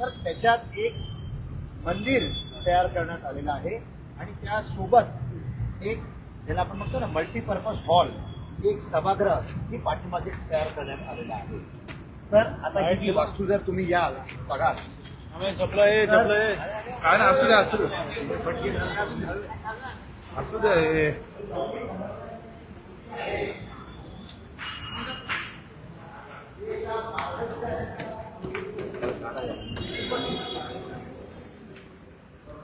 तर त्याच्यात एक मंदिर तयार करण्यात आलेलं आहे. आणि त्यासोबत एक ज्याला आपण म्हणतो ना मल्टीपर्पज हॉल एक सभागृह ही पाठीमागे तयार करण्यात आलेलं आहे. तर आता ही जी वास्तू जर तुम्ही याल बघाल. काय ना असू द्या असू द्या असू द्या हे.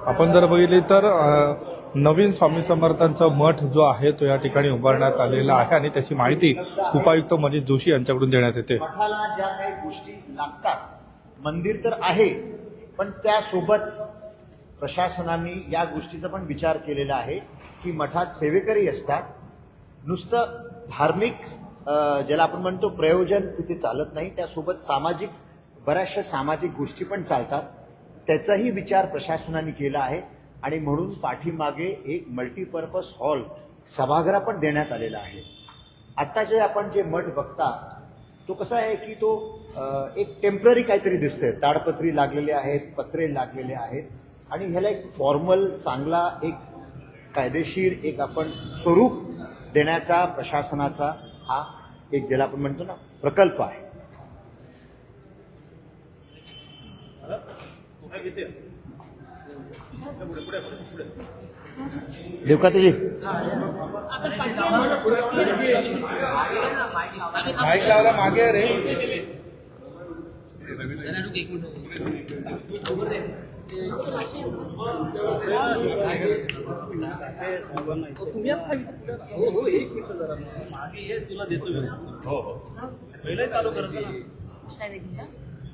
आपण जर बघितली तर नवीन स्वामी समर्थांचा मठ जो आहे तो या ठिकाणी उभारण्यात आलेला आहे आणि त्याची माहिती उपायुक्त मनीष जोशी यांच्याकडून देण्यात येते. मठाला ज्या काही गोष्टी लागतात मंदिर तर आहे पण त्यासोबत प्रशासनाने या गोष्टीचा पण विचार केलेला आहे की मठात सेवेकरी असतात. नुसतं धार्मिक ज्याला आपण म्हणतो प्रयोजन तिथे चालत नाही. त्यासोबत सामाजिक बऱ्याचशा सामाजिक गोष्टी पण चालतात. त्याचाही विचार प्रशासनाने केला आहे आणि म्हणून पाठीमागे एक मल्टीपर्पज हॉल सभागृह पण देण्यात आलेला आहे. आत्ताचे जे आपण जे मठ बघता तो कसा आहे की तो एक टेंपररी काहीतरी दिसतंय. ताडपत्री लागलेले आहेत पत्रे लागलेले आहेत आणि ह्याला एक फॉर्मल चांगला एक कायदेशीर एक आपण स्वरूप देण्याचा प्रशासनाचा हा एक ज्याला आपण म्हणतो ना प्रकल्प आहे. देवकातेजी. माईक लावला मागे रे. तुम्ही हो हो. एक मिनिट जरा मागे ये तुला देतो व्यवस्थित. हो हो. पहिलं चालू करायचं ना.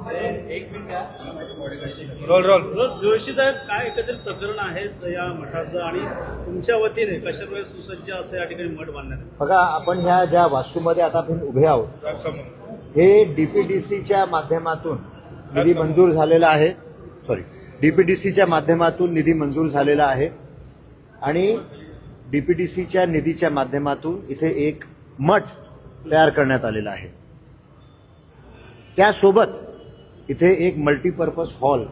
एक मिनिट रोल. रोल जोशी साहेब काय एकत्रित प्रकरण आहे या मठाचं? आणि तुमच्या वतीने कशा प्रकारे सुसज्ज असं या ठिकाणी मठ बांधण्यात? बघा आपण ह्या ज्या वास्तूमध्ये आता आपण उभे आहोत हे डीपीडीसीच्या माध्यमातून निधी मंजूर झालेला आहे. सॉरी डीपीडीसीच्या माध्यमातून निधी मंजूर झालेला आहे. आणि डीपीडीसीच्या निधीच्या माध्यमातून इथे एक मठ तयार करण्यात आलेला आहे. त्यासोबत इथे एक मल्टीपर्पज हॉल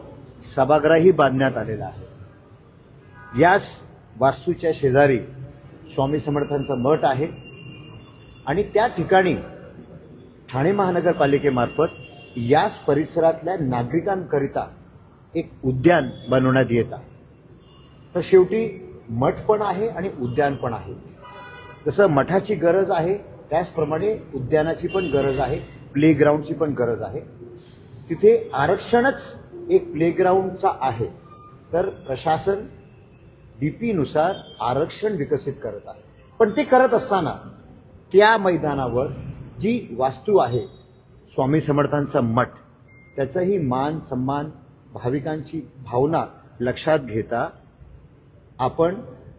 सभागृहही बांधण्यात आलेला आहे. याच वास्तूच्या शेजारी स्वामी समर्थांचं मठ आहे आणि त्या ठिकाणी ठाणे महानगरपालिकेमार्फत याच परिसरातल्या नागरिकांकरिता एक उद्यान बनवण्यात येत आहे. तर शेवटी मठ पण आहे आणि उद्यान पण आहे. जसं मठाची गरज आहे त्याचप्रमाणे उद्यानाची पण गरज आहे प्लेग्राऊंडची पण गरज आहे. तिथे आरक्षणच एक प्लेग्राऊंडचा आहे. तर प्रशासन डीपीनुसार आरक्षण विकसित करत आहे. पण ते करत असताना त्या मैदानावर जी वास्तू आहे स्वामी समर्थांचा मठ त्याचाही मान सन्मान भाविकांची भावना लक्षात घेता आपण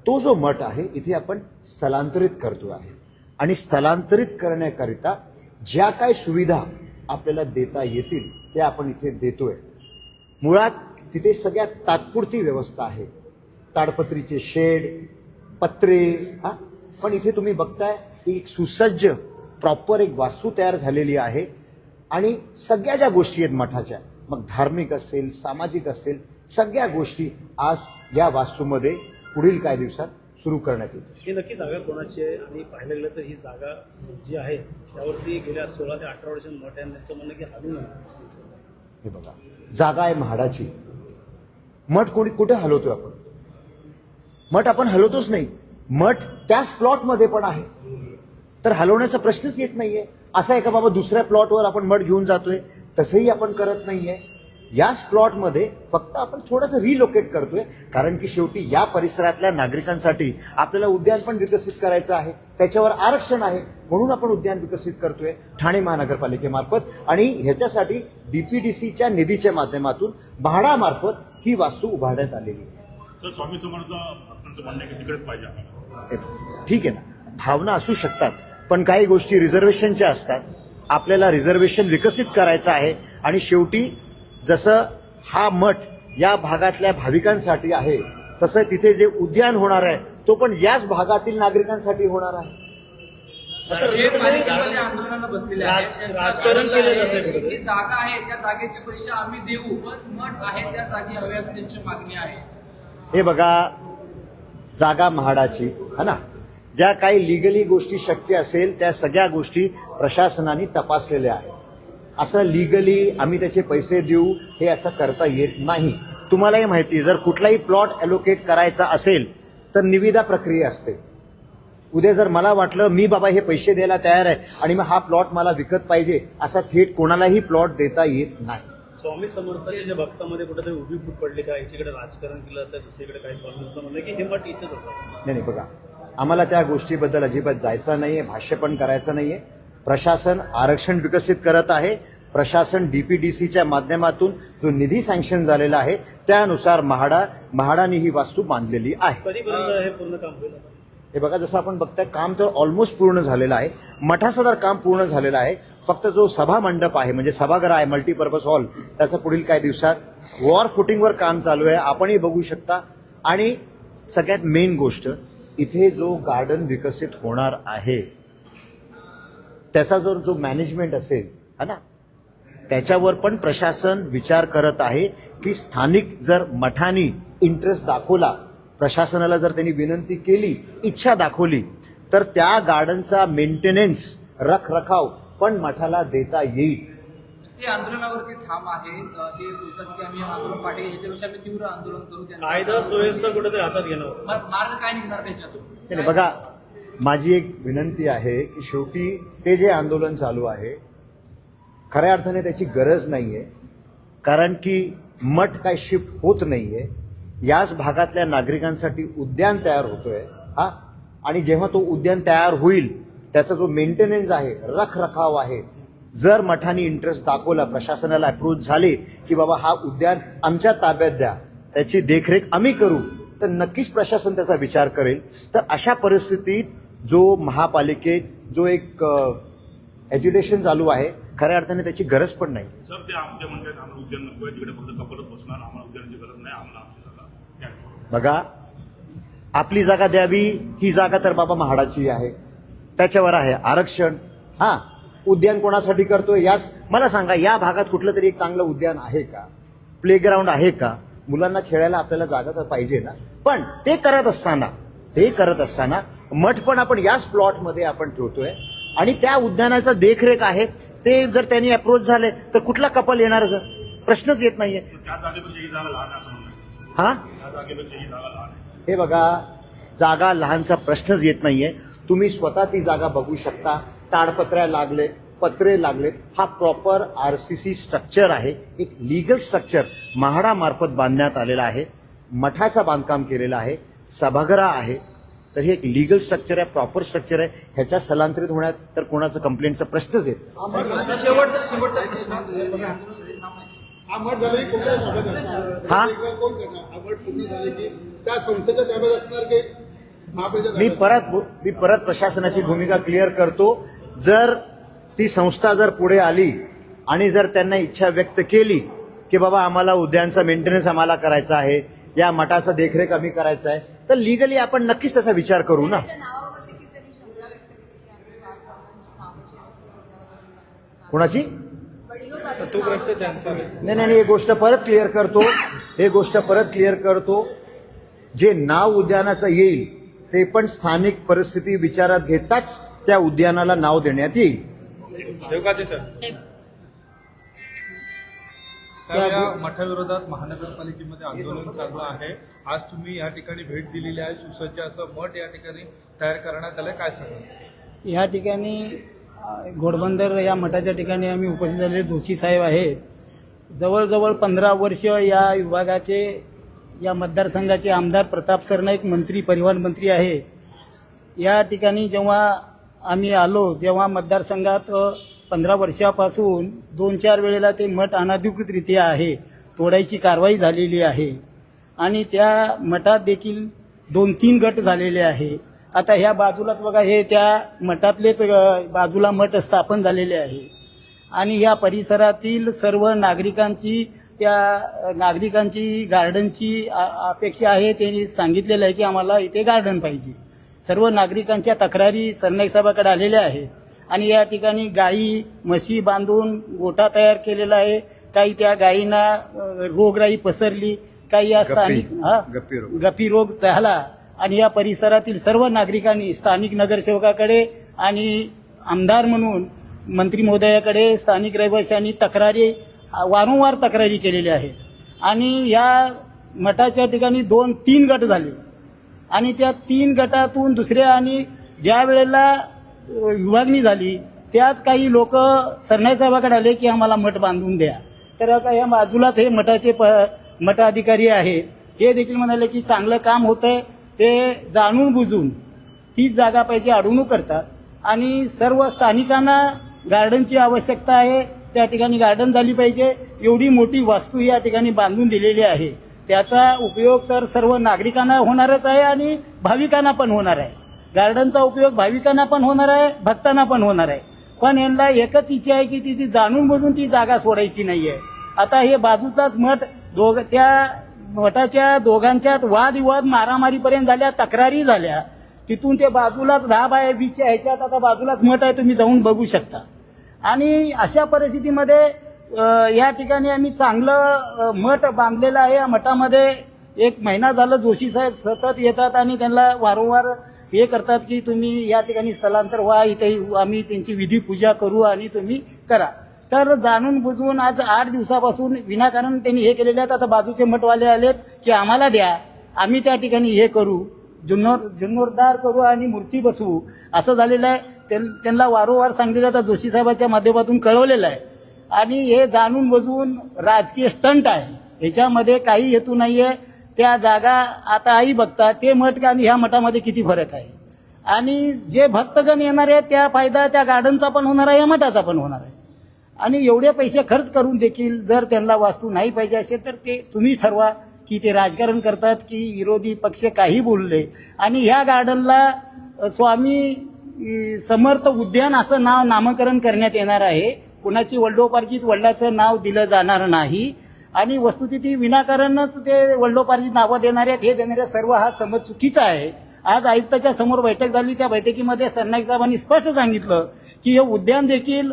तो जो मठ आहे इथे आपण स्थलांतरित करतो आहे. आणि स्थलांतरित करण्याकरिता ज्या काय सुविधा आपल्याला देता येतील ते आपण इथे देतोय. मुळात तिथे सगळ्यात तात्पुरती व्यवस्था आहे. ताडपत्रीचे शेड पत्रे हा? पण इथे तुम्ही बघताय की एक सुसज्ज प्रॉपर एक वास्तू तयार झालेली आहे. आणि सगळ्या ज्या गोष्टी आहेत मठाच्या मग धार्मिक असेल सामाजिक असेल सगळ्या गोष्टी आज या वास्तूमध्ये पुढील काही दिवसात सुरू करण्यात येतील ही नक्की जागा कोणाची आहे? आणि पाहायला गेलं तर ही जागा जी आहे त्यावरती गेल्या सोळा ते अठरा वर्ष मठ आहे आणि त्यांचं म्हणणं की हलू नये हे बघा जागा आहे म्हाडाची. मठ कोणी कुठे हलवतोय आपण? मठ आपण हलवतोच नाही. मठ त्याच प्लॉटमध्ये पण आहे. तर हलवण्याचा प्रश्नच येत नाहीये. असा आहे का बाबा दुसऱ्या प्लॉटवर आपण मठ घेऊन जातोय? तसंही आपण करत नाहीये. याच प्लॉटमध्ये फक्त आपण थोडंसं रिलोकेट करतोय कारण की शेवटी या परिसरातल्या नागरिकांसाठी आपल्याला उद्यान पण विकसित करायचं आहे त्याच्यावर आरक्षण आहे म्हणून आपण उद्यान विकसित करतोय ठाणे महानगरपालिकेमार्फत. आणि ह्याच्यासाठी डीपीडीसीच्या निधीच्या माध्यमातून म्हाडामार्फत ही वास्तू उभारण्यात आलेली आहे. स्वामी ठीक आहे ना. भावना असू शकतात पण काही गोष्टी रिझर्वेशनच्या असतात. आपल्याला रिझर्वेशन विकसित करायचं आहे आणि शेवटी जसं हा मठ या भागातल्या भाविकांसाठी आहे तसं तिथे जे उद्यान होणार आहे तो पण याच भागातील नागरिकांसाठी होणार आहे. राजकारण केलं कुठेतरी. जी जागा आहे त्या जागेचे पैसे आम्ही देऊ पण मठ आहे त्या जागी मागणी आहे. हे बघा जागा म्हाडाची है ना? ज्या काही लिगली गोष्टी शक्य असेल त्या सगळ्या गोष्टी प्रशासनाने तपासलेल्या आहेत. असं लिगली आम्ही त्याचे पैसे देऊ हे असं करता येत नाही. तुम्हालाही माहिती आहे, जर कुठलाही प्लॉट अलोकेट करायचा असेल तर निविदा प्रक्रिया असते. उद्या जर मला वाटलं मी बाबा हे पैसे द्यायला तयार आहे आणि मग हा प्लॉट मला विकत पाहिजे असा थेट कोणालाही प्लॉट देता येत नाही. स्वामी समर्थाच्या भक्तामध्ये कुठेतरी उभी फूट पडली का एकीकडे राजकारण केलं तर दुसरीकडे काय स्वामींचं म्हणणं आहे की हे मठ इथंच असावं? नाही नाही बघा आम्हाला त्या गोष्टीबद्दल अजिबात जायचं नाहीये भाष्य पण करायचं नाहीये. प्रशासन आरक्षण विकसित करत आहे प्रशासन डीपीडीसीच्या माध्यमातून जो निधी सँक्शन झालेला आहे त्यानुसार म्हाडा म्हाडाने ही वास्तू बांधलेली आहे. कधीपर्यंत हे पूर्ण काम होईल? हे बघा जसं आपण बघताय काम तर ऑलमोस्ट पूर्ण झालेलं आहे. मठाचं तर काम पूर्ण झालेलं आहे. फक्त जो सभा मंडप आहे म्हणजे सभागृह आहे मल्टीपर्पज हॉल त्याचं पुढील काही दिवसात वॉर फुटिंगवर काम चालू आहे आपणही बघू शकता. आणि सगळ्यात मेन गोष्ट इथे जो गार्डन विकसित होणार आहे त्याचा जर जो मॅनेजमेंट असेल है ना त्याच्यावर पण प्रशासन विचार करत आहे की स्थानिक जर मठानी इंटरेस्ट दाखवला प्रशासनाला जर त्यांनी विनंती केली इच्छा दाखवली तर त्या गार्डनचा मेंटेनन्स रखरखाव पण मठाला देता येईल. ते आंदोलनावरती ठाम आहे ते बोलतात की आम्ही आंदोलन पाठी याच्यापेक्षा आम्ही तीव्र आंदोलन करू कायदा सुव्यवस्था कुठेतरी हातात घेणं मग मार्ग काय निघणार त्याच्यातून? बघा माझी एक विनंती आहे की शेवटी ते जे आंदोलन चालू आहे खऱ्या अर्थाने त्याची गरज नाही आहे कारण की मठ काय शिफ्ट होत नाही आहे याच भागातल्या नागरिकांसाठी उद्यान तयार होतोय. हा? आणि जेव्हा तो उद्यान तयार होईल त्याचा जो मेंटेनन्स आहे रखरखाव आहे जर मठाने इंटरेस्ट दाखवला प्रशासनाला अप्रूव्ह झाले की बाबा हा उद्यान आमच्या ताब्यात द्या त्याची देखरेख आम्ही करू तर नक्कीच प्रशासन त्याचा विचार करेल. तर अशा परिस्थितीत जो महापालिकेत जो एक एज्युकेशन चालू आहे खऱ्या अर्थाने त्याची गरज पण नाही. सर ते आमच्या म्हणतात आम्हाला उद्यान नको आहे तिकडे फक्त बसणार आम्हाला उद्यानाची गरज नाही आम्हाला आमची जागा द्या. बघा आपली जागा द्यावी ही जागा तर बाबा म्हाडाची आहे. त्याच्यावर आहे आरक्षण. हा उद्यान कोणासाठी करतोय? याच मला सांगा या भागात कुठलं तरी एक चांगलं उद्यान आहे का? प्लेग्राऊंड आहे का? मुलांना खेळायला आपल्याला जागा तर पाहिजे ना. पण ते करत असताना ते करत असताना मठ पण आपण याच प्लॉटमध्ये आपण ठेवतोय. आणि त्या उद्यानाचा देखरेख आहे. ते जर त्यांनी अप्रोच झाले तर कुठला कपल येणार जर? प्रश्नच येत नाहीये. ही. हा बघा जागा लहानचा प्रश्नच येत नाहीये. तुम्ही स्वतः ती जागा बघू शकता. ताडपत्र्या लागले पत्रे लागलेत हा proper R C C structure आहे. एक लिगल स्ट्रक्चर म्हाडा मार्फत बांधण्यात आलेला आहे. मठाचं बांधकाम केलेलं आहे. सभागृह आहे. तर हे एक लिगल स्ट्रक्चर आहे प्रॉपर स्ट्रक्चर आहे. ह्याच्या स्थलांतरित होण्यात तर कोणाचं कंप्लेंटचा प्रश्नच येत नाही. आता शेवटचा शेवटचा प्रश्न. हा मी? परत मी परत प्रशासनाची भूमिका क्लिअर करतो. जर ती संस्था जर पुढे आली आणि जर त्यांना इच्छा व्यक्त केली की बाबा आम्हाला उद्यानचा मेंटेनन्स आम्हाला करायचा आहे या मठाचा देखरेख आम्ही करायचा आहे तर लिगली आपण नक्कीच त्याचा विचार करू ना. कोणाची? नाही नाही, हे गोष्ट परत क्लिअर करतो. हे गोष्ट परत क्लिअर करतो. जे नाव उद्यानाचं येईल ते पण स्थानिक परिस्थिती विचारात घेताच त्या उद्यानाला नाव देण्यात येईल. देवकाते सर तर या मठाविरोधात महानगरपालिकेमध्ये आंदोलन चालू आहे. आज तुम्ही या ठिकाणी भेट दिलेली आहे. सुसज्ज असं मठ या ठिकाणी तयार करण्यात आलं. काय सांगा या ठिकाणी घोडबंदर या मठाच्या ठिकाणी आम्ही उपस्थित झालेले जोशी साहेब आहेत. जवळजवळ पंधरा वर्ष या विभागाचे या मतदारसंघाचे आमदार प्रताप सरनाईक मंत्री परिवहन मंत्री आहेत. या ठिकाणी जेव्हा आम्ही आलो जेव्हा मतदारसंघात पंधरा वर्षापासून दोन चार वेळेला ते मठ अनाधिकृतरित्या आहे. तोडायची कारवाई झालेली आहे. आणि त्या मठात देखील दोन तीन गट झालेले आहे आता ह्या बाजूलाच बघा हे त्या मठातलेच बाजूला मठ स्थापन झालेले आहे. आणि या परिसरातील सर्व नागरिकांची त्या नागरिकांची गार्डनची अपेक्षा आहे त्यांनी सांगितलेलं आहे की आम्हाला इथे गार्डन पाहिजे. सर्व नागरिकांच्या तक्रारी सरनाईक साहेबाकडे आलेल्या आहेत. आणि या ठिकाणी गायी म्हशी बांधून गोठा तयार केलेला आहे. काही त्या गायींना रोगराई पसरली. काही या स्थानिक हा. गप्पी रोग झाला. आणि या परिसरातील सर्व नागरिकांनी स्थानिक नगरसेवकाकडे आणि आमदार म्हणून मंत्री महोदयाकडे स्थानिक रहिवाशांनी तक्रारी वारंवार तक्रारी केलेल्या आहेत. आणि या मठाच्या ठिकाणी दोन तीन गट झाले. आणि त्या तीन गटातून दुसऱ्या आणि ज्या वेळेला विभागणी झाली त्याच काही लोक सरनाईसाहेबाकडे आले की आम्हाला मठ बांधून द्या. तर आता या बाजूलाच हे मठाचे प मठाधिकारी आहे. हे देखील म्हणाले की चांगलं काम होतंय. ते जाणून बुजून तीच जागा पाहिजे अडवणूक करतात. आणि सर्व स्थानिकांना गार्डनची आवश्यकता आहे. त्या ठिकाणी गार्डन झाली पाहिजे. एवढी मोठी वास्तू या ठिकाणी बांधून दिलेली आहे. त्याचा उपयोग तर सर्व नागरिकांना होणारच आहे आणि भाविकांना पण होणार आहे. गार्डनचा उपयोग भाविकांना पण होणार आहे भक्तांना पण होणार आहे. पण यांना एकच इच्छा आहे की ती ती जाणून बुजून ती जागा सोडायची नाही आहे आता हे बाजूचाच मठ दोघ त्या मठाच्या दोघांच्यात वादविवाद मारामारीपर्यंत झाल्या तक्रारी झाल्या. तिथून ते बाजूलाच दहा आहे बीच ह्याच्यात आता बाजूलाच मठ आहे तुम्ही जाऊन बघू शकता. आणि अशा परिस्थितीमध्ये या ठिकाणी आम्ही चांगलं मठ बांधलेलं आहे. या मठामध्ये एक महिना झालं जोशी साहेब सतत येतात आणि त्यांना वारंवार हे करतात की तुम्ही या ठिकाणी स्थलांतर व्हा इथे आम्ही त्यांची विधी पूजा करू आणि तुम्ही करा. तर जाणून बुजवून आज आठ दिवसापासून विनाकारण त्यांनी हे केलेले आहेत. आता बाजूचे मठवाले आलेत की आम्हाला द्या. आम्ही त्या ठिकाणी हे करू. जुन्नोर जुन्नोरदार करू आणि मूर्ती बसवू. असं झालेलं आहे. त्यां- त्यांना वारंवार सांगितलं आता जोशी साहेबाच्या माध्यमातून कळवलेलं आहे. आणि हे जाणून बुजवून राजकीय स्टंट आहे. ह्याच्यामध्ये काही हेतू नाही आहे त्या जागा आता आई बघतात ते मठ आणि ह्या मठामध्ये किती फरक आहे. आणि जे भक्तगण येणार आहेत त्या फायदा त्या गार्डनचा पण होणार आहे या मठाचा पण होणार आहे. आणि एवढे पैसे खर्च करून देखील जर त्यांना वास्तू नाही पाहिजे असेल तर ते तुम्ही ठरवा की ते राजकारण करतात की विरोधी पक्ष काही बोलले. आणि ह्या गार्डनला स्वामी समर्थ उद्यान असं नाव नामकरण करण्यात येणार आहे. कुणाची वडिलोपार्जित वडिलाचं नाव दिलं जाणार नाही. आणि वस्तुस्थिती विनाकारणच ते वडिलोपार्जित नावं देणारे हे देणारे सर्व हा समज चुकीचा आहे. आज आयुक्ताच्या समोर बैठक झाली त्या बैठकीमध्ये सरनाईक साहेबांनी स्पष्ट सांगितलं की हे उद्यान देखील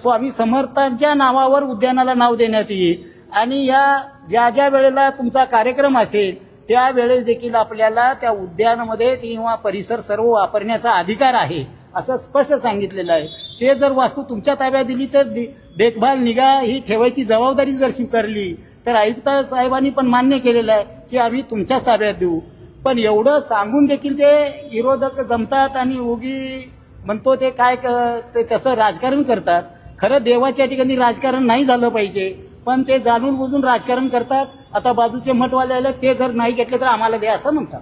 स्वामी समर्थांच्या नावावर उद्यानाला नाव देण्यात येईल. आणि या ज्या ज्या वेळेला तुमचा कार्यक्रम असेल त्या वेळेस देखील आपल्याला त्या उद्यानामध्ये किंवा परिसर सर्व वापरण्याचा अधिकार आहे. असं स्पष्ट सांगितलेलं आहे. ते जर वास्तू तुमच्या ताब्यात दिली तर दे- देखभाल निगा ही ठेवायची जबाबदारी जर स्वीकारली तर आयुक्त साहेबांनी पण मान्य केलेलं आहे की आम्ही तुमच्याच ताब्यात देऊ. पण एवढं सांगून देखील ते विरोधक जमतात आणि उगी म्हणतो ते काय क- ते त्याचं राजकारण करतात. खरं देवाच्या ठिकाणी राजकारण नाही झालं पाहिजे पण ते जाणून बुजून राजकारण करतात. आता बाजूचे मठवाले आले ते जर नाही घेतले तर आम्हाला द्या असं म्हणतात.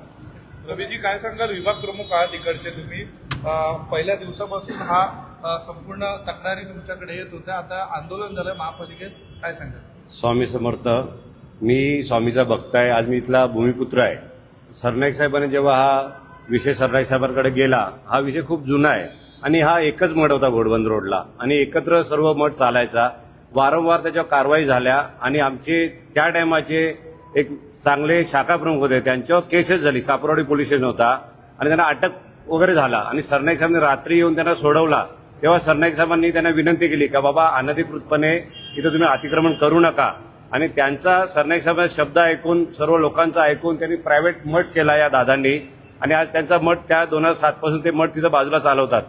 रवीजी काय सांगाल? विभाग प्रमुख आहात इकडचे तुम्ही. पहिल्या दिवसापासून हा संपूर्ण तक्रारी तुमच्याकडे येत होत्या. आता आंदोलन झालं महापालिकेत. काय सांगा स्वामी समर्थ मी स्वामीचा भक्त आहे. आज मी इथला भूमिपुत्र आहे. सरनाईक साहेबांनी जेव्हा हा विषय सरनाईक साहेबांकडे गेला हा विषय खूप जुना आहे. आणि हा एकच मठ होता घोडबंद रोडला. आणि एकत्र सर्व मठ चालायचा. वारंवार त्याच्यावर कारवाई झाल्या. आणि आमचे त्या टायमाचे एक चांगले शाखा प्रमुख होते. त्यांच्यावर केसेस झाली. कापरवाडी पोलीस स्टेशन होता. आणि त्यांना अटक वगैरे झाला आणि सरनाईक साहेबांनी रात्री येऊन त्यांना सोडवला तेव्हा सरनाईक साहेबांनी त्यांना विनंती केली का बाबा अनधिकृतपणे इथं तुम्ही अतिक्रमण करू नका. आणि त्यांचा सरनाईक साहेबांचा शब्द ऐकून सर्व लोकांचा ऐकून त्यांनी प्रायव्हेट मठ केला या दादांनी. आणि आज त्यांचा मठ त्या दोन हजार सातपासून ते मठ तिथं बाजूला चालवतात.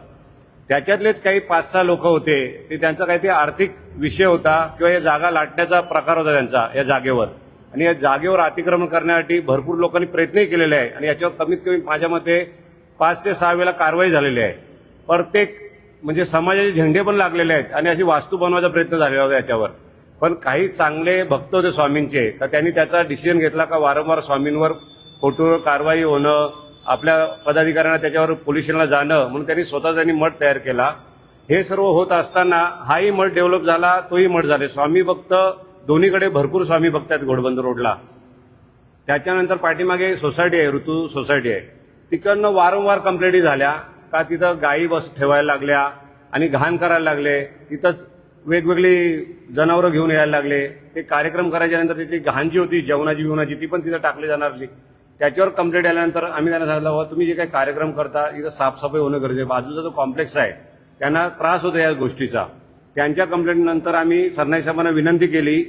त्याच्यातलेच काही पाच सहा लोक होते ते त्यांचा काहीतरी आर्थिक विषय होता किंवा या जागा लाटण्याचा प्रकार होता त्यांचा या जागेवर. आणि या जागेवर अतिक्रमण करण्यासाठी भरपूर लोकांनी प्रयत्नही केलेले आहे. आणि याच्यावर कमीत कमी माझ्या मते पाच ते सहा वेळा कारवाई झालेली आहे. प्रत्येक म्हणजे समाजाचे झेंडे पण लागलेले आहेत आणि अशी वास्तू बनवायचा प्रयत्न झालेला होता याच्यावर. पण काही चांगले भक्त होते स्वामींचे का त्यांनी त्याचा डिसिजन घेतला का वारंवार स्वामींवर फोटोवर कारवाई होणं आपल्या पदाधिकाऱ्यांना त्याच्यावर पोलिशनला जाणं म्हणून त्यांनी स्वतः त्यांनी मठ तयार केला. हे सर्व होत असताना हाही मठ डेव्हलप झाला तोही मठ झाले. स्वामी भक्त दोन्हीकडे भरपूर स्वामी भक्त आहेत घोडबंद रोडला. त्याच्यानंतर पाठीमागे सोसायटी आहे ऋतू सोसायटी आहे. तिकडनं वारंवार कंप्लेंटी झाल्या. का तिथं गायी बस ठेवायला लागल्या आणि घाण करायला लागले. तिथं वेगवेगळी जनावरं घेऊन यायला लागले. ते कार्यक्रम करायच्या नंतर त्याची घाण जी होती जेवणाची बिवणाची ती पण तिथं टाकली जाणार होती. त्याच्यावर कंप्लेंट आल्यानंतर आम्ही त्यांना सांगितलं बाबा तुम्ही जे काही कार्यक्रम करता इथं साफसफाई होणं गरजेचं आहे. बाजूचा जो कॉम्प्लेक्स आहे त्यांना त्रास होतो या गोष्टीचा. त्यांच्या कंप्लेंटनंतर आम्ही सरनाई साहेबांना विनंती केली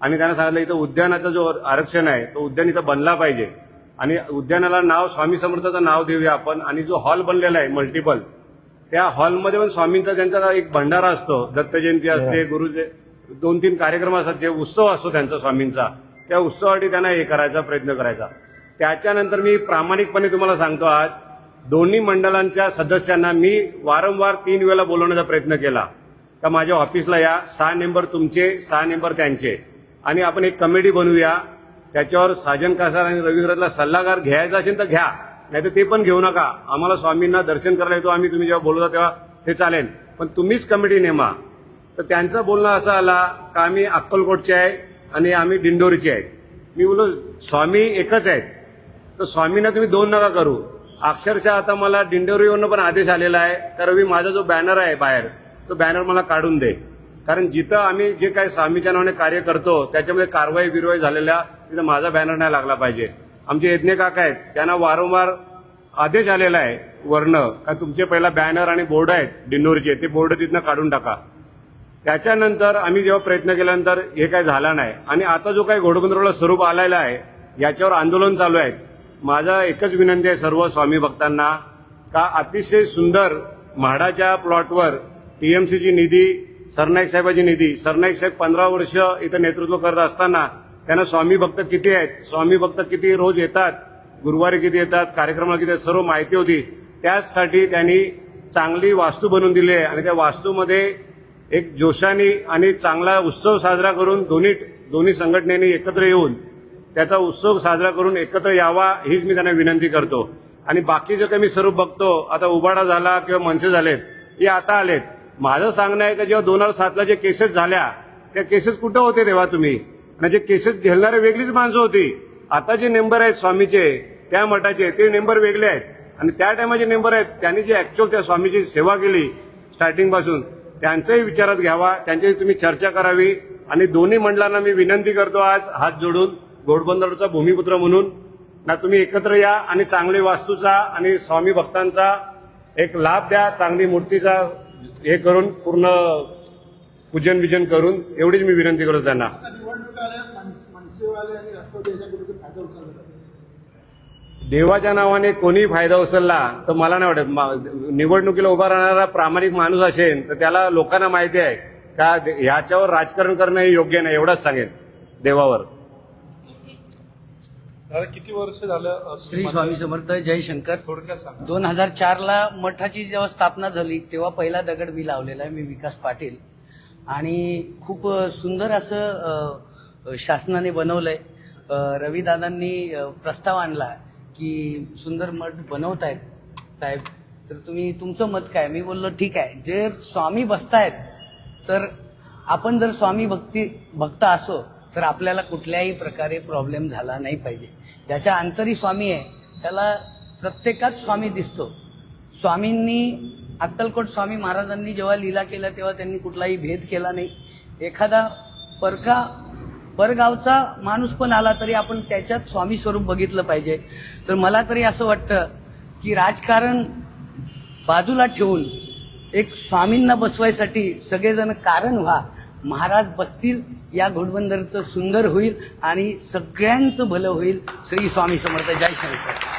आणि त्यांना सांगितलं इथं उद्यानाचा जो आरक्षण आहे तो उद्यान इथं बनला पाहिजे. आणि उद्यानाला नाव स्वामी समर्थाचं नाव देऊया आपण. आणि जो हॉल बनलेला आहे मल्टिपल त्या हॉलमध्ये पण स्वामींचा त्यांचा एक भंडारा असतो दत्त जयंती असते गुरुजे दोन तीन कार्यक्रम असतात जे उत्सव असतो त्यांचा स्वामींचा त्या उत्सवासाठी त्यांना हे करायचा प्रयत्न करायचा. त्याच्यानंतर मी प्रामाणिकपणे तुम्हाला सांगतो आज दोन्ही मंडळांच्या सदस्यांना मी वारंवार तीन वेळा बोलवण्याचा प्रयत्न केला. का माझ्या ऑफिसला या सहा नंबर तुमचे सहा नंबर त्यांचे. आणि आपण एक कमिटी बनवूया. त्याच्यावर साजन कासार आणि रविग्रहला सल्लागार घ्यायचा असेल तर घ्या नाही तर ते पण घेऊ नका. आम्हाला स्वामींना दर्शन करायला येतो आम्ही तुम्ही जेव्हा बोलवता तेव्हा ते चालेल. पण तुम्हीच कमिटी नेमा. तर त्यांचं बोलणं असं आला का आम्ही अक्कलकोटचे आहे आणि आम्ही दिंडोरीचे आहेत मी बोलो स्वामी एकच आहेत. तर स्वामींना तुम्ही दोन नका करू. अक्षरशः आता मला दिंडोरीवरनं पण आदेश आलेला आहे. तर रवी माझा जो बॅनर आहे बाहेर तो बॅनर मला काढून दे. कारण जिथं आम्ही जे काही स्वामीच्या नावाने कार्य करतो त्याच्यामध्ये कारवाई बिरवाई झालेल्या तिथं माझा बॅनर नाही लागला पाहिजे. आमचे यज्ञ काका आहेत त्यांना वारंवार आदेश आलेला आहे वर्ण का तुमचे पहिला बॅनर आणि बोर्ड आहेत डिन्नूरचे ते बोर्ड तिथनं काढून टाका. त्याच्यानंतर आम्ही जेव्हा प्रयत्न केल्यानंतर हे काय झालं नाही. आणि आता जो काही घोडबंदरला स्वरूप आलेला आहे याच्यावर आंदोलन चालू आहे माझा एकच विनंती आहे सर्व स्वामी भक्तांना का अतिशय सुंदर म्हाडाच्या प्लॉटवर टीएमसीची निधी सरनाईक साहेबाची निधी. सरनाईक साहेब पंधरा वर्ष इथं नेतृत्व करत असताना त्यांना स्वामी भक्त किती आहेत? स्वामी भक्त किती रोज येतात? गुरुवारी किती येतात? कार्यक्रमाला किती आहेत, सर्व माहिती होती. त्याचसाठी त्यांनी चांगली वास्तू बनवून दिली आहे. आणि त्या वास्तूमध्ये एक जोशाने आणि चांगला उत्सव साजरा करून दोन्ही दोन्ही संघटनेने एकत्र येऊन त्याचा उत्सव साजरा करून एकत्र यावा हीच मी त्यांना विनंती करतो. आणि बाकी जे काही मी सर्व बघतो. आता उबाडा झाला किंवा मनसे झालेत हे आता आलेत. माझं सांगणं आहे की जेव्हा दोन हजार सातला जे केसेस झाल्या त्या केसेस कुठं होते तेव्हा तुम्ही? आणि जे केसेस झेलणारे वेगळीच माणसं होती. आता जे नेंबर आहेत स्वामीचे त्या मठाचे ते नेंबर वेगळे आहेत. आणि त्या टायमाचे नेंबर आहेत त्यांनी जे ऍक्च्युअल त्या स्वामीची सेवा केली स्टार्टिंगपासून त्यांचंही विचारात घ्यावा त्यांच्याशी तुम्ही चर्चा करावी. आणि दोन्ही मंडळांना मी विनंती करतो आज हात जोडून घोडबंदरचा भूमिपुत्र म्हणून ना तुम्ही एकत्र या आणि चांगली वास्तूचा आणि स्वामी भक्तांचा एक लाभ द्या चांगली मूर्तीचा हे करून पूर्ण पूजन विजन करून एवढीच मी विनंती करतो त्यांना. देवाच्या नावाने कोणी फायदा उचलला तर मला नाही वाटत. निवडणुकीला उभा राहणारा प्रामाणिक माणूस असेल तर त्याला लोकांना माहिती आहे का ह्याच्यावर राजकारण करणं हे योग्य नाही एवढंच सांगेन देवावर. किती वर्ष झालं श्री स्वामी समर्थ जयशंकर. थोडक्यात सांगा. दोन हजार चारला मठाची जेव्हा स्थापना झाली तेव्हा पहिला दगड मी लावलेला आहे मी विकास पाटील. आणि खूप सुंदर असं शासनाने बनवलंय. रविदादांनी प्रस्ताव आणला की सुंदर मठ बनवत आहेत साहेब. तर तुम्ही तुमचं मत काय? मी बोललो ठीक आहे. जे स्वामी बसतायत तर आपण जर स्वामी भक्ती भक्त असो तर आपल्याला कुठल्याही प्रकारे प्रॉब्लेम झाला नाही पाहिजे. ज्याच्या अंतरी स्वामी आहे त्याला प्रत्येकात स्वामी दिसतो. स्वामींनी अक्कलकोट स्वामी महाराजांनी जेव्हा लीला केला तेव्हा त्यांनी कुठलाही भेद केला नाही. एखादा परका परगावचा माणूस पण आला तरी आपण त्याच्यात स्वामी स्वरूप बघितलं पाहिजे. तर मला तरी असं वाटतं की राजकारण बाजूला ठेवून एक स्वामींना बसवायसाठी सगळेजण कारण व्हा. महाराज बसतील या घोडबंदरचं सुंदर होईल आणि सगळ्यांचं भलं होईल. श्री स्वामी समर्थ. जय शंकर.